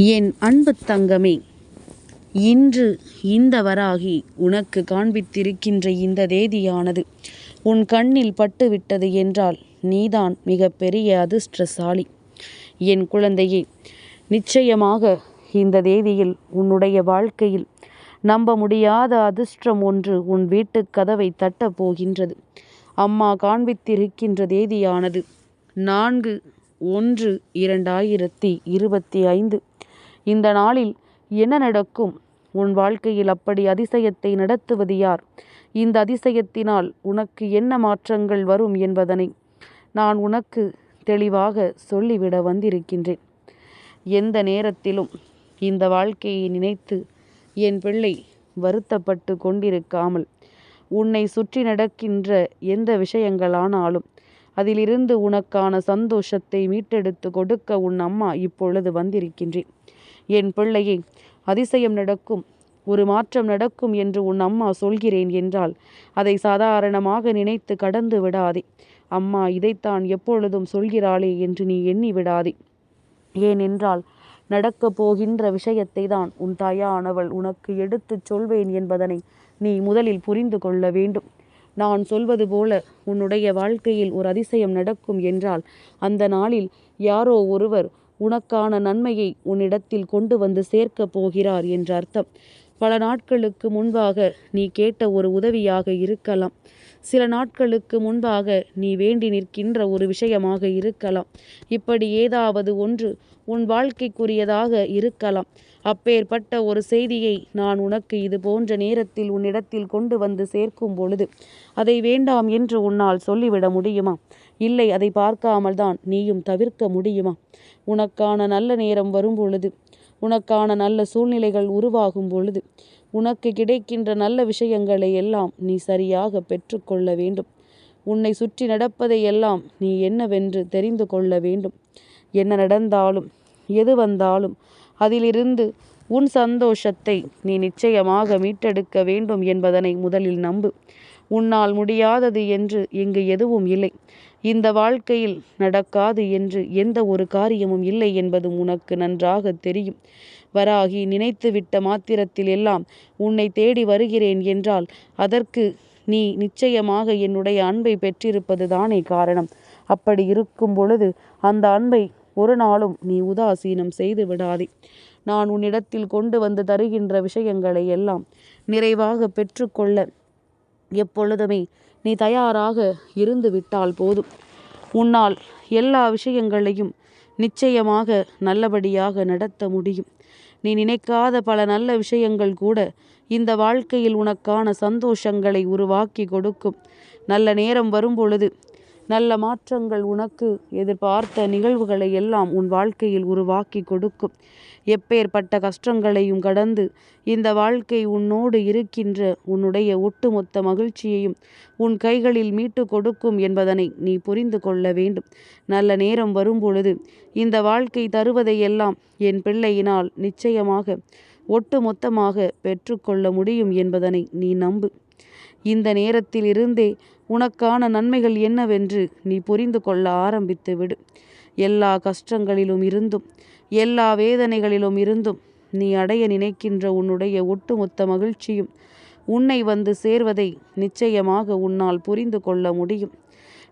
என் அன்பு தங்கமே இன்று இந்த வராகி உனக்கு காண்பித்திருக்கின்ற இந்த தேதியானது உன் கண்ணில் பட்டுவிட்டது என்றால் நீதான் மிக பெரிய அதிர்ஷ்டசாலி. என் குழந்தையே நிச்சயமாக இந்த தேதியில் உன்னுடைய வாழ்க்கையில் நம்ப முடியாத அதிர்ஷ்டம் ஒன்று உன் வீட்டு கதவை தட்டப் போகின்றது. அம்மா காண்பித்திருக்கின்ற தேதியானது நான்கு ஒன்று இரண்டாயிரத்தி இருபத்தி ஐந்து. இந்த நாளில் என்ன நடக்கும்? உன் வாழ்க்கையில் அப்படி அதிசயத்தை நடத்துவது யார்? இந்த அதிசயத்தினால் உனக்கு என்ன மாற்றங்கள் வரும் என்பதனை நான் உனக்கு தெளிவாக சொல்லிவிட வந்திருக்கின்றேன். எந்த நேரத்திலும் இந்த வாழ்க்கையை நினைத்து என் பிள்ளை வருத்தப்பட்டு கொண்டிருக்காமல் உன்னை சுற்றி நடக்கின்ற எந்த விஷயங்களானாலும் அதிலிருந்து உனக்கான சந்தோஷத்தை மீட்டெடுத்து கொடுக்க உன் அம்மா இப்பொழுது வந்திருக்கின்றேன். என் பிள்ளையே அதிசயம் நடக்கும். ஒரு மாற்றம் நடக்கும் என்று உன் அம்மா சொல்கிறேன் என்றால் அதை சாதாரணமாக நினைத்து கடந்து விடாதே. அம்மா இதைத்தான் எப்பொழுதும் சொல்கிறாளே என்று நீ எண்ணி விடாதே. ஏனென்றால் நடக்கப் போகின்ற விஷயத்தை தான் உன் தாயானவள் உனக்கு எடுத்துச் சொல்வேன் என்பதனை நீ முதலில் புரிந்து கொள்ள வேண்டும். நான் சொல்வது போல உன்னுடைய வாழ்க்கையில் ஒரு அதிசயம் நடக்கும் என்றால் அந்த நாளில் யாரோ ஒருவர் உனக்கான நன்மையை உன்னிடத்தில் கொண்டு வந்து சேர்க்கப் போகிறார் என்ற அர்த்தம். பல நாட்களுக்கு முன்பாக நீ கேட்ட ஒரு உதவியாக இருக்கலாம். சில நாட்களுக்கு முன்பாக நீ வேண்டி நிற்கின்ற ஒரு விஷயமாக இருக்கலாம். இப்படி ஏதாவது ஒன்று உன் வாழ்க்கைக்குரியதாக இருக்கலாம். அப்பேற்பட்ட ஒரு செய்தியை நான் உனக்கு இது போன்ற நேரத்தில் உன்னிடத்தில் கொண்டு வந்து சேர்க்கும் பொழுது அதை வேண்டாம் என்று உன்னால் சொல்லிவிட முடியுமா? இல்லை அதை பார்க்காமல் தான் நீயும் தவிர்க்க முடியுமா? உனக்கான நல்ல நேரம் வரும் பொழுது உனக்கான நல்ல சூழ்நிலைகள் உருவாகும் பொழுது உனக்கு கிடைக்கின்ற நல்ல விஷயங்களை எல்லாம் நீ சரியாக பெற்றுக்கொள்ள வேண்டும். உன்னை சுற்றி நடப்பதை எல்லாம் நீ என்னவென்று தெரிந்து கொள்ள வேண்டும். என்ன நடந்தாலும் எது வந்தாலும் அதிலிருந்து உன் சந்தோஷத்தை நீ நிச்சயமாக மீட்டெடுக்க வேண்டும் என்பதனை முதலில் நம்பு. உன்னால் முடியாதது என்று இங்கு எதுவும் இல்லை. இந்த வாழ்க்கையில் நடக்காது என்று எந்த ஒரு காரியமும் இல்லை என்பதும் உனக்கு நன்றாக தெரியும். வராகி நினைத்துவிட்ட மாத்திரத்தில் எல்லாம் உன்னை தேடி வருகிறேன் என்றால் அதற்கு நீ நிச்சயமாக என்னுடைய அன்பை பெற்றிருப்பது தானே காரணம். அப்படி இருக்கும் பொழுது அந்த அன்பை ஒரு நாளும் நீ உதாசீனம் செய்து விடாதே. நான் உன்னிடத்தில் கொண்டு வந்து தருகின்ற விஷயங்களை எல்லாம் நிறைவாக பெற்றுக்கொள்ள எப்பொழுதுமே நீ தயாராக இருந்து விட்டால் போதும். உன்னால் எல்லா விஷயங்களையும் நிச்சயமாக நல்லபடியாக நடத்த முடியும். நீ நினைக்காத பல நல்ல விஷயங்கள் கூட இந்த வாழ்க்கையில் உனக்கான சந்தோஷங்களை உருவாக்கி கொடுக்கும். நல்ல நேரம் வரும் பொழுது நல்ல மாற்றங்கள் உனக்கு எதிர்பார்த்த நிகழ்வுகளை எல்லாம் உன் வாழ்க்கையில் உருவாக்கி கொடுக்கும். எப்பேற்பட்ட கஷ்டங்களையும் கடந்து இந்த வாழ்க்கை உன்னோடு இருக்கின்ற உன்னுடைய ஒட்டுமொத்த மகிழ்ச்சியையும் உன் கைகளில் மீட்டு கொடுக்கும் என்பதனை நீ புரிந்து கொள்ள வேண்டும். நல்ல நேரம் வரும்பொழுது இந்த வாழ்க்கை தருவதையெல்லாம் என் பிள்ளையினால் நிச்சயமாக ஒட்டு மொத்தமாக பெற்றுக்கொள்ள முடியும் என்பதனை நீ நம்பு. இந்த நேரத்தில் இருந்தே உனக்கான நன்மைகள் என்னவென்று நீ புரிந்து கொள்ள ஆரம்பித்து விடு. எல்லா கஷ்டங்களிலும் இருந்தும் எல்லா வேதனைகளிலும் இருந்தும் நீ அடைய நினைக்கின்ற உன்னுடைய ஒட்டுமொத்த மகிழ்ச்சியும் உன்னை வந்து சேர்வதை நிச்சயமாக உன்னால் புரிந்து கொள்ள முடியும்.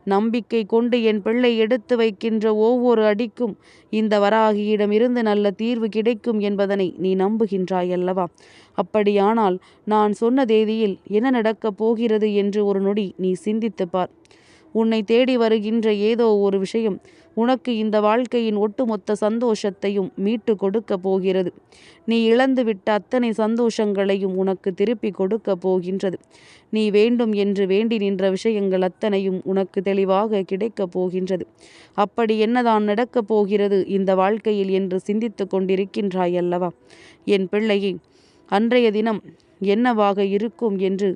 நம்பிக்கை கொண்டு என் பிள்ளை எடுத்து வைக்கின்ற ஒவ்வொரு அடிக்கும் இந்த வராகியிடமிருந்து நல்ல தீர்வு கிடைக்கும் என்பதனை நீ நம்புகின்றாய் அல்லவா அப்படியானால் நான் சொன்ன தேதியில் என்ன நடக்கப் போகிறது என்று ஒரு நொடி நீ சிந்தித்து பார். உன்னை தேடி வருகின்ற ஏதோ ஒரு விஷயம் உனக்கு இந்த வாழ்க்கையின் ஒட்டுமொத்த சந்தோஷத்தையும் மீட்டு கொடுக்க போகிறது. நீ இழந்துவிட்ட அத்தனை சந்தோஷங்களையும் உனக்கு திருப்பி கொடுக்க போகின்றது. நீ வேண்டும் என்று வேண்டி நின்ற விஷயங்கள் அத்தனையும் உனக்கு தெளிவாக கிடைக்கப் போகின்றது. அப்படி என்னதான் நடக்கப் போகிறது இந்த வாழ்க்கையில் என்று சிந்தித்து கொண்டிருக்கின்றாய் அல்லவா? என் பிள்ளையை அன்றைய தினம் என்னவாக இருக்கும் என்று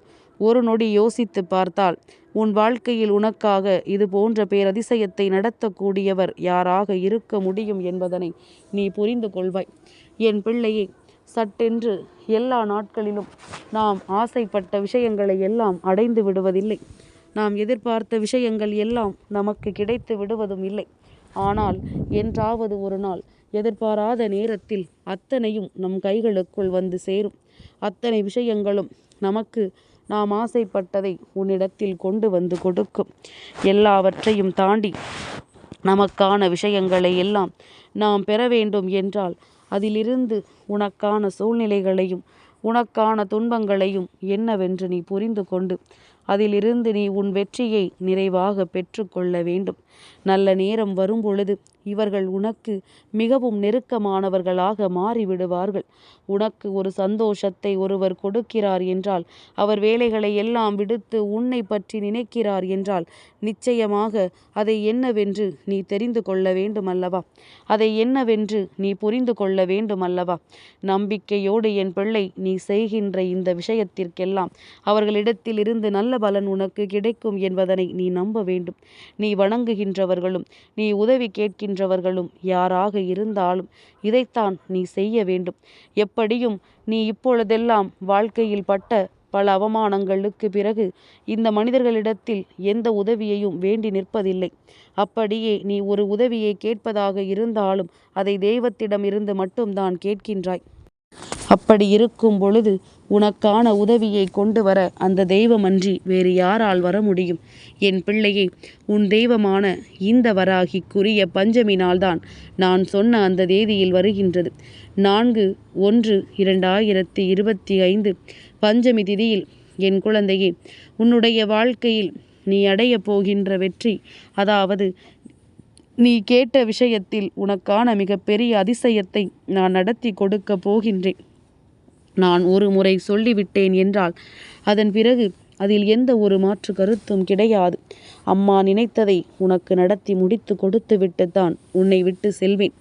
ஒரு நொடி யோசித்து பார்த்தால் உன் வாழ்க்கையில் உனக்காக இது போன்ற பேரதிசயத்தை நடத்தக்கூடியவர் யாராக இருக்க முடியும் என்பதனை நீ புரிந்து கொள்வாய். என் பிள்ளையே சட்டென்று எல்லா நாட்களிலும் நாம் ஆசைப்பட்ட விஷயங்களை எல்லாம் அடைந்து விடுவதில்லை. நாம் எதிர்பார்த்த விஷயங்கள் எல்லாம் நமக்கு கிடைத்து விடுவதும் இல்லை. ஆனால் என்றாவது ஒரு நாள் எதிர்பாராத நேரத்தில் அத்தனையும் நம் கைகளுக்குள் வந்து சேரும். அத்தனை விஷயங்களும் நமக்கு நாம் ஆசைப்பட்டதை உன்னிடத்தில் கொண்டு வந்து கொடுக்கும். எல்லாவற்றையும் தாண்டி நமக்கான விஷயங்களை எல்லாம் நாம் பெற வேண்டும் என்றால் அதிலிருந்து உனக்கான சூழ்நிலைகளையும் உனக்கான துன்பங்களையும் என்னவென்று நீ புரிந்து கொண்டு அதிலிருந்து நீ உன் வெற்றியை நிறைவாக பெற்றுக்கொள்ள வேண்டும். நல்ல நேரம் வரும்பொழுது இவர்கள் உனக்கு மிகவும் நெருக்கமானவர்களாக மாறிவிடுவார்கள். உனக்கு ஒரு சந்தோஷத்தை ஒருவர் கொடுக்கிறார் என்றால் அவர் வேலைகளை எல்லாம் விடுத்து உன்னை பற்றி நினைக்கிறார் என்றால் நிச்சயமாக அதை என்னவென்று நீ தெரிந்து கொள்ள வேண்டும் அல்லவா அதை என்னவென்று நீ புரிந்து கொள்ள வேண்டும் அல்லவா நம்பிக்கையோடு என் பிள்ளை நீ செய்கின்ற இந்த விஷயத்திற்கெல்லாம் அவர்களிடத்தில் இருந்து நல்ல பலன் உனக்கு கிடைக்கும் என்பதனை நீ நம்ப வேண்டும். நீ வணங்குகின்றவர்களும் நீ உதவி கேட்கின்றவர்களும் யாராக இருந்தாலும் இதைத்தான் நீ செய்ய வேண்டும். எப்படியும் நீ இப்பொழுதெல்லாம் வாழ்க்கையில் பட்ட பல அவமானங்களுக்கு பிறகு இந்த மனிதர்களிடத்தில் எந்த உதவியையும் வேண்டி நிற்பதில்லை. அப்படியே நீ ஒரு உதவியை கேட்பதாக இருந்தாலும் அதை தெய்வத்திடமிருந்து மட்டும்தான் கேட்கின்றாய். அப்படி இருக்கும் பொழுது உனக்கான உதவியை கொண்டு வர அந்த தெய்வமன்றி வேறு யாரால் வர முடியும்? என் பிள்ளையே உன் தெய்வமான இந்த வராகிக்குரிய பஞ்சமி நாள்தான் நான் சொன்ன அந்த தேதியில் வருகின்றது. நான்கு ஒன்று இரண்டாயிரத்தி இருபத்தி ஐந்து பஞ்சமி திதியில் என் குழந்தையே உன்னுடைய வாழ்க்கையில் நீ அடையப் போகின்ற வெற்றி அதாவது நீ கேட்ட விஷயத்தில் உனக்கான மிகப்பெரிய அதிசயத்தை நான் நடத்தி கொடுக்க போகின்றேன். நான் ஒரு முறை சொல்லிவிட்டேன் என்றால் அதன் பிறகு அதில் எந்த ஒரு மாற்று கருத்தும் கிடையாது. அம்மா நினைத்ததை உனக்கு நடத்தி முடித்து கொடுத்து விட்டுத்தான் உன்னை விட்டு செல்வேன்.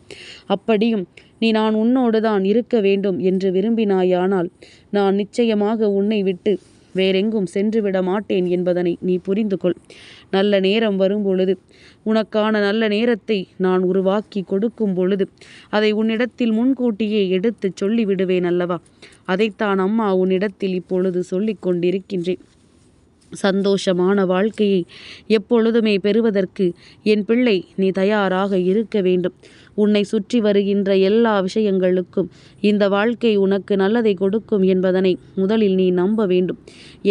அப்படியும் நீ நான் உன்னோடு தான் இருக்க வேண்டும் என்று விரும்பினாயானால் நான் நிச்சயமாக உன்னை விட்டு வேறெங்கும் சென்றுவிட மாட்டேன் என்பதனை நீ புரிந்து கொள் நல்ல நேரம் வரும் பொழுது உனக்கான நல்ல நேரத்தை நான் உருவாக்கி கொடுக்கும் பொழுது அதை உன்னிடத்தில் முன்கூட்டியே எடுத்துச் சொல்லிவிடுவேன் அல்லவா? அதைத்தான் அம்மா உன்னிடத்தில் இப்பொழுது சொல்லிக் கொண்டிருக்கின்றேன். சந்தோஷமான வாழ்க்கையை எப்பொழுதுமே பெறுவதற்கு என் பிள்ளை நீ தயாராக இருக்க வேண்டும். உன்னை சுற்றி வருகின்ற எல்லா விஷயங்களுக்கும் இந்த வாழ்க்கை உனக்கு நல்லதை கொடுக்கும் என்பதனை முதலில் நீ நம்ப வேண்டும்.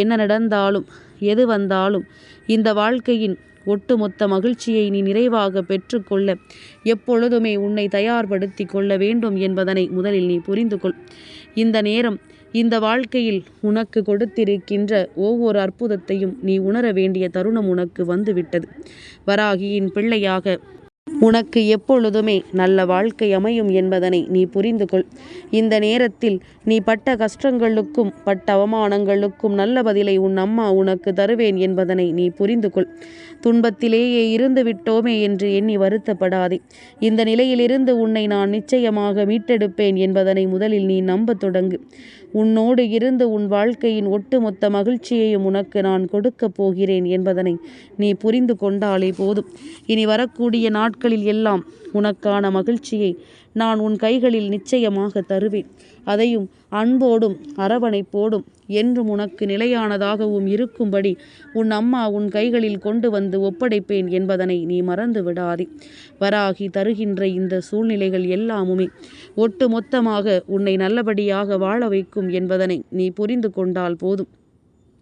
என்ன நடந்தாலும் எது வந்தாலும் இந்த வாழ்க்கையின் ஒட்டுமொத்த மகிழ்ச்சியை நீ நிறைவாக பெற்றுக்கொள்ள எப்பொழுதுமே உன்னை தயார்படுத்தி கொள்ள வேண்டும் என்பதனை முதலில் நீ புரிந்து கொள். இந்த நேரம் இந்த வாழ்க்கையில் உனக்கு கொடுத்திருக்கின்ற ஒவ்வொரு அற்புதத்தையும் நீ உணர வேண்டிய தருணம் உனக்கு வந்துவிட்டது. வராகியின் பிள்ளையாக உனக்கு எப்பொழுதுமே நல்ல வாழ்க்கை அமையும் என்பதனை நீ புரிந்து கொள் இந்த நேரத்தில் நீ பட்ட கஷ்டங்களுக்கும் பட்ட அவமானங்களுக்கும் நல்ல பதிலை உன் அம்மா உனக்கு தருவேன் என்பதனை நீ புரிந்து கொள் துன்பத்திலேயே இருந்து விட்டோமே என்று எண்ணி வருத்தப்படாதே. இந்த நிலையிலிருந்து உன்னை நான் நிச்சயமாக மீட்டெடுப்பேன் என்பதனை முதலில் நீ நம்ப தொடங்கு. உன்னோடு இருந்து உன் வாழ்க்கையின் ஒட்டுமொத்த மகிழ்ச்சியையும் உனக்கு நான் கொடுக்கப் போகிறேன் என்பதனை நீ புரிந்து கொண்டாலே போதும். இனி வரக்கூடிய நாட்களில் எல்லாம் உனக்கான மகிழ்ச்சியை நான் உன் கைகளில் நிச்சயமாக தருவேன். அதையும் அன்போடும் அரவணைப்போடும் என்றும் உனக்கு நிலையானதாகவும் இருக்கும்படி உன் அம்மா உன் கைகளில் கொண்டு வந்து ஒப்படைப்பேன் என்பதனை நீ மறந்து விடாதே. வராகி தருகின்ற இந்த சூழ்நிலைகள் எல்லாமுமே ஒட்டு மொத்தமாக உன்னை நல்லபடியாக வாழ வைக்கும் என்பதனை நீ புரிந்து கொண்டால் போதும்.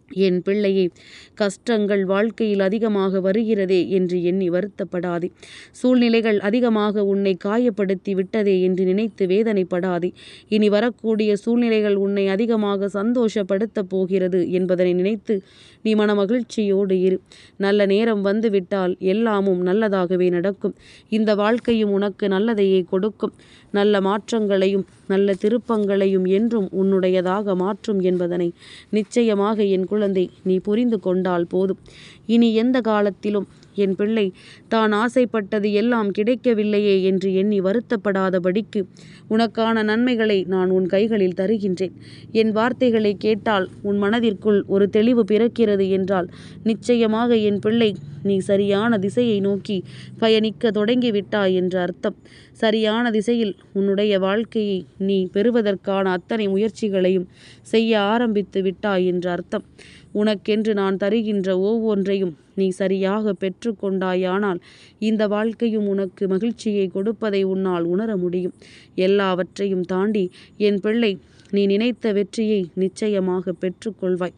என் பிள்ளையே கஷ்டங்கள் வாழ்க்கையில் அதிகமாக வருகிறதே என்று எண்ணி வருத்தப்படாதே. சூழ்நிலைகள் அதிகமாக உன்னை காயப்படுத்தி விட்டதே என்று நினைத்து வேதனைப்படாதே. இனி வரக்கூடிய சூழ்நிலைகள் உன்னை அதிகமாக சந்தோஷப்படுத்தப் போகிறது என்பதனை நினைத்து நீ மன மகிழ்ச்சியோடு இரு. நல்ல நேரம் வந்துவிட்டால் எல்லாமும் நல்லதாகவே நடக்கும். இந்த வாழ்க்கையும் உனக்கு நல்லதையே கொடுக்கும். நல்ல மாற்றங்களையும் நல்ல திருப்பங்களையும் என்றும் உன்னுடையதாக மாற்றும் என்பதனை நிச்சயமாக என் குழந்தை நீ புரிந்து கொண்டால் போதும். இனி எந்த காலத்திலும் என் பிள்ளை தான் ஆசைப்பட்டது எல்லாம் கிடைக்கவில்லையே என்று எண்ணி வருத்தப்படாதபடிக்கு உனக்கான நன்மைகளை நான் உன் கைகளில் தருகின்றேன். என் வார்த்தைகளை கேட்டால் உன் மனதிற்குள் ஒரு தெளிவு பிறக்கிறது என்றால் நிச்சயமாக என் பிள்ளை நீ சரியான திசையை நோக்கி பயணிக்க தொடங்கிவிட்டாய் என்று அர்த்தம். சரியான திசையில் உன்னுடைய வாழ்க்கையை நீ பெறுவதற்கான அத்தனை முயற்சிகளையும் செய்ய ஆரம்பித்து விட்டாய் என்று அர்த்தம். உனக்கென்று நான் தருகின்ற ஒவ்வொன்றையும் நீ சரியாக பெற்றுக்கொண்டாயானால் இந்த வாழ்க்கையும் உனக்கு மகிழ்ச்சியை கொடுப்பதை உன்னால் உணர முடியும். எல்லாவற்றையும் தாண்டி என் பிள்ளை நீ நினைத்த வெற்றியை நிச்சயமாக பெற்றுக்கொள்வாய்.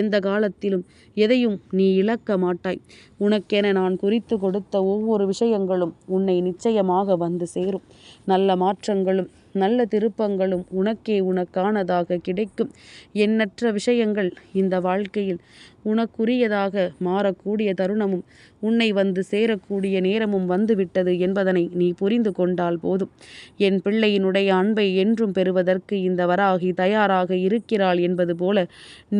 எந்த காலத்திலும் எதையும் நீ இழக்க மாட்டாய். உனக்கென நான் குறித்து கொடுத்த ஒவ்வொரு விஷயங்களும் உன்னை நிச்சயமாக வந்து சேரும். நல்ல மாற்றங்களும் நல்ல திருப்பங்களும் உனக்கே உனக்கானதாக கிடைக்கும். எண்ணற்ற விஷயங்கள் இந்த வாழ்க்கையில் உனக்குரியதாக மாறக்கூடிய தருணமும் உன்னை வந்து சேரக்கூடிய நேரமும் வந்துவிட்டது என்பதனை நீ புரிந்து கொண்டால் போதும். என் பிள்ளையினுடைய அன்பை என்றும் பெறுவதற்கு இந்த வராகி தயாராக இருக்கிறாள் என்பது போல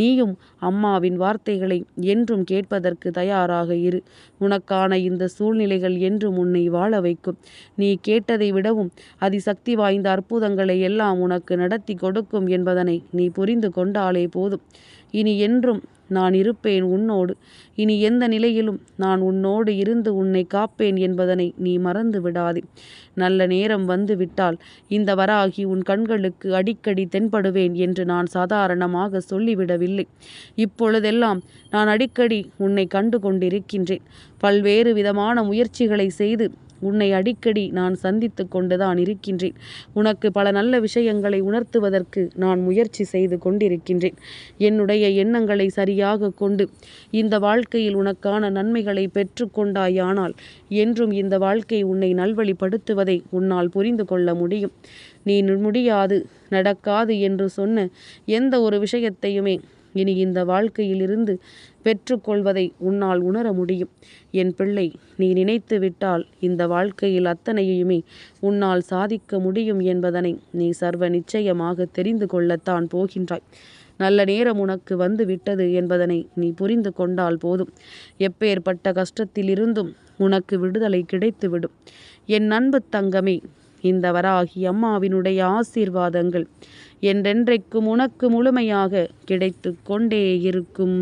நீயும் அம்மாவின் வார்த்தைகளை என்றும் கேட்பதற்கு தயாராக இரு. உனக்கான இந்த சூழ்நிலைகள் என்றும் உன்னை வாழ வைக்கும். நீ கேட்டதை விடவும் அதிசக்தி வாய்ந்த அற்புதங்களை எல்லாம் உனக்கு நடத்தி கொடுக்கும் என்பதனை நீ புரிந்து கொண்டாலே போதும். இனி என்றும் நான் இருப்பேன் உன்னோடு. இனி எந்த நிலையிலும் நான் உன்னோடு இருந்து உன்னை காப்பேன் என்பதனை நீ மறந்து விடாதே. நல்ல நேரம் வந்து விட்டால் இந்த வராகி உன் கண்களுக்கு அடிக்கடி தென்படுவேன் என்று நான் சாதாரணமாக சொல்லிவிடவில்லை. இப்பொழுதெல்லாம் நான் அடிக்கடி உன்னை கண்டு கொண்டிருக்கின்றேன் பல்வேறு விதமான முயற்சிகளை செய்து உன்னை அடிக்கடி நான் சந்தித்து கொண்டுதான் இருக்கின்றேன். உனக்கு பல நல்ல விஷயங்களை உணர்த்துவதற்கு நான் முயற்சி செய்து கொண்டிருக்கின்றேன். என்னுடைய எண்ணங்களை சரியாக கொண்டு இந்த வாழ்க்கையில் உனக்கான நன்மைகளை பெற்றுக்கொண்டாயானால் என்றும் இந்த வாழ்க்கை உன்னை நல்வழிப்படுத்துவதை உன்னால் புரிந்து கொள்ள முடியும். நீ முடியாது நடக்காது என்று சொன்ன எந்த ஒரு விஷயத்தையுமே இனி இந்த வாழ்க்கையிலிருந்து பெற்றுக்கொள்வதை உன்னால் உணர முடியும். என் பிள்ளை நீ நினைத்து விட்டால் இந்த வாழ்க்கையில் அத்தனையுமே உன்னால் சாதிக்க முடியும் என்பதனை நீ சர்வ நிச்சயமாக தெரிந்து கொள்ளத்தான் போகின்றாய். நல்ல நேரம் உனக்கு வந்து விட்டது என்பதனை நீ புரிந்து கொண்டால் போதும். எப்பேற்பட்ட கஷ்டத்திலிருந்தும் உனக்கு விடுதலை கிடைத்துவிடும். என் அன்பு தங்கமே இந்த வராகி அம்மாவினுடைய ஆசீர்வாதங்கள் என்றென்றைக்கும் உனக்கு முழுமையாக கிடைத்து கொண்டே இருக்கும்.